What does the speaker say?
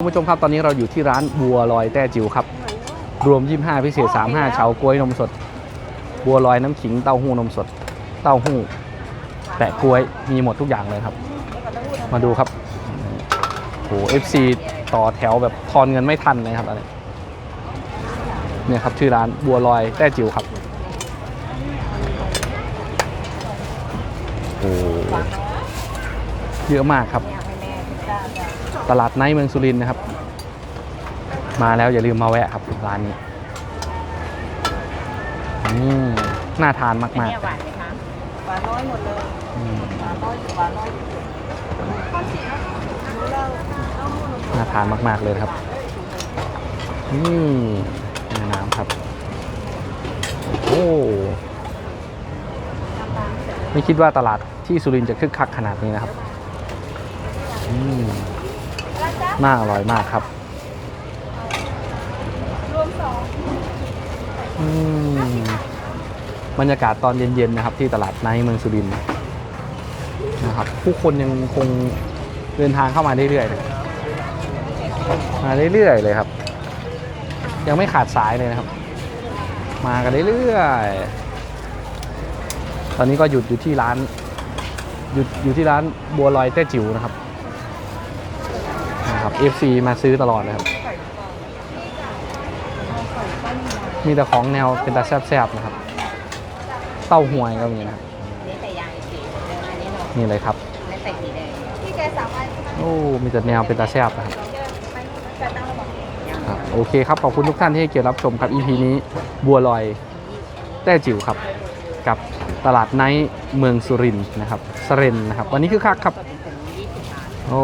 คุณผู้ชมครับตอนนี้เราอยู่ที่ร้านบัวลอยแต้จิ๋วครับ รวม 25 พิเศษ 35เฉาก๊วยนมสด บัวลอยน้ำขิงเต้าหู้นมสด เต้าหู้แปะกล้วยมีหมดทุกอย่างเลยครับ มาดูครับโอ้โห FC ต่อแถวแบบทอนเงินไม่ทันเลยครับอะไรเนี่ยครับชื่อร้านบัวลอยแต้จิ๋วครับโอ้เยอะมากครับ ตลาดไนท์เมืองสุรินทร์นะครับ มาแล้วอย่าลืมมาแวะครับร้านนี้อืมน่าทานมากเนี่ยหวานไหมคะหวานน้อยหมดเลยๆอืมหวานน้อยหวานน้อยรู้แล้วน่าทานมาก ๆเลยครับอืมแม่น้ำครับ โอ้ไม่คิดว่าตลาดที่สุรินทร์จะคึกคักขนาดนี้นะครับอืม น่าอร่อยมากครับรวมสองอืมบรรยากาศตอนเย็นๆนะครับ ที่ตลาดไนเมืองสุรินทร์นะครับ ผู้คนยังคงเดินทางเข้ามาเรื่อยๆมาเรื่อยๆเลยครับ ยังไม่ขาดสายเลยนะครับ มากันเรื่อยๆตอนนี้ก็หยุดอยู่ที่ร้าน หยุดอยู่ที่ร้านบัวลอยแต้จิ๋วนะครับ ครับ FC มาซื้อตลอดเลยครับ มีแต่ของแนวเป็นตาแซ่บๆนะครับ เต้าหวยก็มีนะครับนี่ใส่ยางสีเดิมอันนี้หนูนี่เลยครับไม่ใส่สีแดงพี่แกสามวันโอ้มีแต่แนวเป็นตาแซ่บนะครับแต่ตั้งระบบครับโอเคครับ ขอบคุณทุกท่านที่ให้เกียรติรับชมครับ EP นี้บัวลอยแต้จิ๋วครับ กับตลาดไนท์เมืองสุรินทร์นะครับสเรนนะครับ วันนี้คือคักครับถึง20บาท โอ้